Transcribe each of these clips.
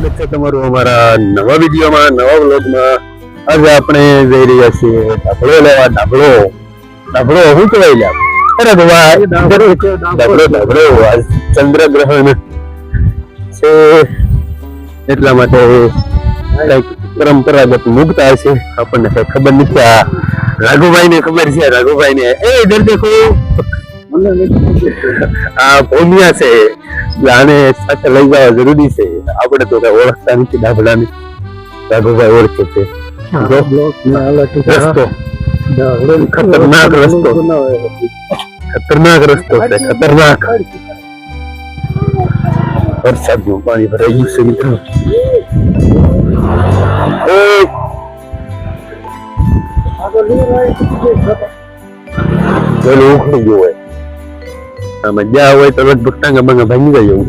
સ્વાગત છે તમારું અમારા નવા વિડીયોમાં, નવા વ્લોગમાં. આજે આપણે જઈ રહ્યા છીએ ડાબળો લેવા ડાબળો ડાબળો શું કહેવાય લે અરે ભવા ડાબળો ડાબળો આજ ચંદ્રગ્રહણ છે. એટલા માટે પરંપરાગત મુકતા છે. આપણને ખબર નથી. આ રાઘુભાઈ ને ખબર છે. રાઘુભાઈ ને એ ઇધર દેખો. આ ભોમિયા છે. આને સાથે લઈ જવા જરૂરી છે. આપણે તો કઈ ઓળખતા નથી ડાબડાને રાઘુભાઈ ઓળખે છે. રસ્તો. ખતરનાક રસ્તો. ખતરનાક રસ્તો છે. ખતરનાક. વરસાદનું પાણી ભરાઈ ગયું છે મિત્રો! પેલું ઉખડી ગયું હોય. આમાં જ્યાં હોય તો લગભગ ટાંગા બાંગા ભાંગી જાય એવું.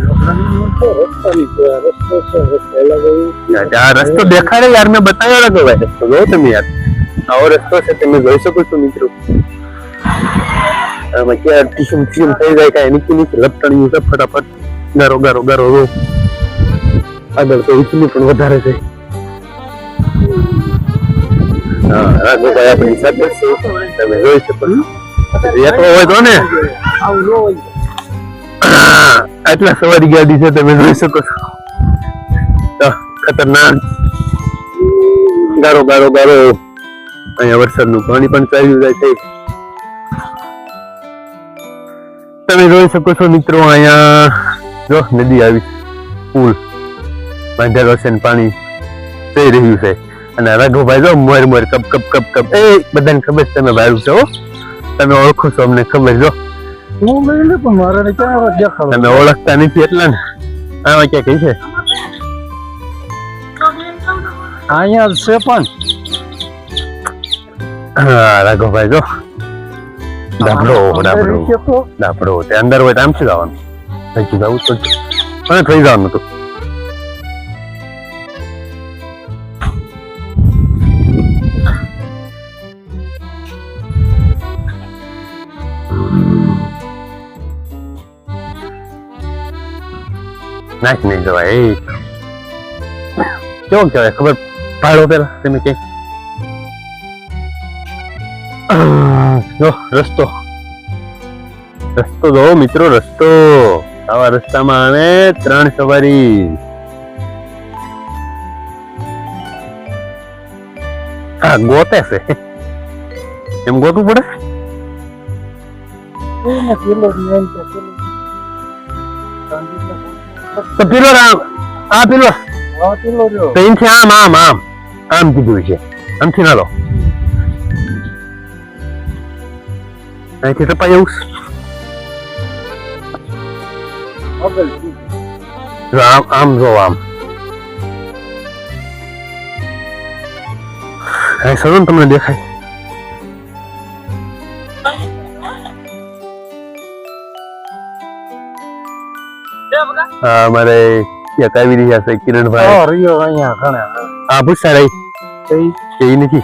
આ રસ્તો દેખાડે યાર, મેં બતાવ્યો નતો ભાઈ રસ્તો જો તમે યાર. આવો રસ્તો છે, તમે જોઈ શકો છો મિત્રો. આમાં ક્યાં ટીશું ટીશું થઈ જાય, કાંઈ નીચે નીચે લપટણ્યું છે, ફટાફટ. ગારો ગારો ગારો રો આગળ તો ઈચની પણ વધારે છે. હા રાઘુભાઈ આપણી સાથે છે તમે જોઈ શકો છો. એકલો હોય તો ને. આટલા સવારી ગાડી છે તમે જોઈ શકો છો. ખતરનાક. ગારો ગારો ગારો. અહીંયા વરસાદનું પાણી પણ ચાલ્યું જાય છે. તમે જોઈ શકો છો મિત્રો અહીંયા, જો નદી આવી, પુલ. બાંધેલો છે પાણી. થઈ રહ્યું છે. અને રાઘોભાઈ જો મોર મોર, કપ કપ કપ કપ. એ બધાને ખબર છે તમે ભાઈ છો તમે ઓળખો છો અમને ખબર જો તમે ઓળખતા નથી એટલા ને આમાં ક્યાં કઈ છે? અહીંયા છે પણ. હા રાઘવભાઈ જો. ડાબડો ડાબડો. ડાબડો. તે અંદર હોય તો આમથી જવાનું? થઈ જવું તો પણ થઈ જવાનું હતું નાખ નહીં જવાય એ. કેવો કહેવાય? ખબર પાડો પેલા, તમે કે. જો, રસ્તો. રસ્તો જો મિત્રો, રસ્તો. આવા રસ્તામાં આવે ત્રણ સવારી. હા, ગોતે છે. એમ ગોતવું પડે? પેલો તો પેલો. આ પેલો. એમથી આમ આમ આમ. આમ કીધું છે. આમથી ના લો. અહીંથી તપાઈ. જો આમ આમ જો આમ. અહીં સરો તમને દેખાય. હા મારે ક્યાંક આવી રહ્યા છે કિરણભાઈ. હા, રહ્યો અહીંયા ઘણા. આ પૂછતા રહી. કઈ? કે નથી.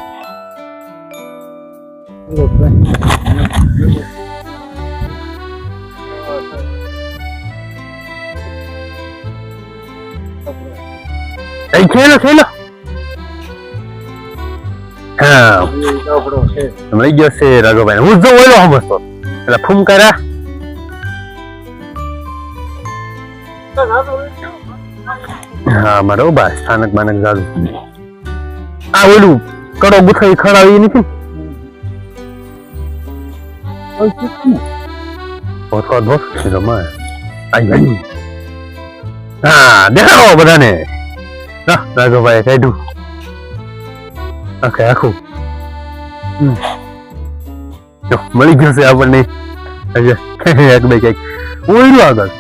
હા. મળી ગયો છે રાઘવભાઈ. હું જો ઓલો સમજતો એટલે ફૂમકારા. હા મારો બા સ્થાનક બાનક જાદુ આ ઓલું કડો ગુથાઈ ખડાવી નથી. છે માં હા દેખાડો બધાને ના રાઘવભાઈ કાઢ્યું આખે મળી ગયું છે આપણને આગળ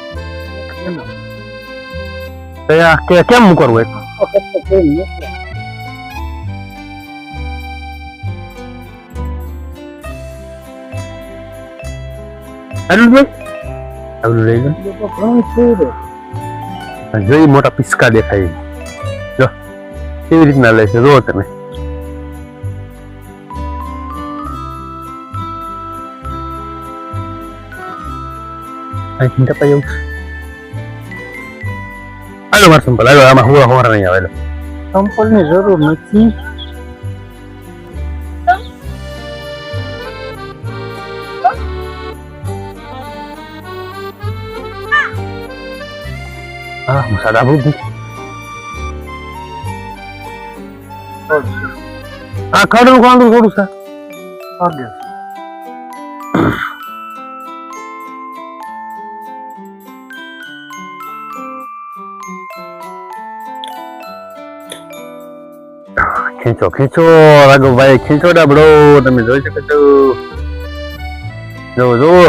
એ તો ઘણું છે રે. જોઈ મોટા પિસ્કા દેખાય. જો, કેવી રીતના લે છે જો તમે. અહીંથી ટપાઈ જવું હાલો માર સંપલ હાલો આમાં હુવા હોરા નહીં આવે સંપલની જરૂર નથી હા સાડા બહુ આ ખાડું ખાડું થોડું સા આગે ખેંચો ખેંચો રાઘવભાઈ ખેંચો ડાબડો તમે જોઈ શકો છો. જોવો જોવો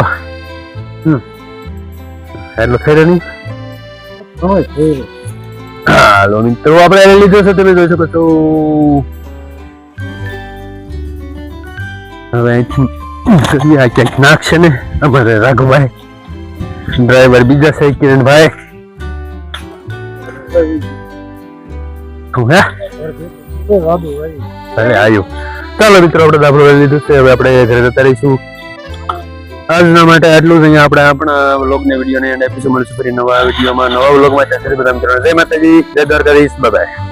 એટલો થઈ રહ્યો નહીં હવે હાલો મિત્રો આપણે એને લીધો છે તમે જોઈ શકો છો. હવે અહીંથી આ ક્યાંક નાખશે ને અમારે રાઘવભાઈ. ડ્રાઈવર બીજા છે કિરણભાઈ. હે. અરે આવ્યું ચાલો મિત્રો, આપણે દાખલો લઈ લીધું છે. હવે આપણે ઘરે જતા રહીશું. આજના માટે આટલું જ. અહીંયા આપણે આપણા વ્લોગને, વિડીયોને, એન્ડ એપિસોડ મળીશું ફરી નવા વિડીયોમાં, નવા વ્લોગમાં. ત્યાં બધા જય માતાજી, જય દ્વારકાધીશ. બાય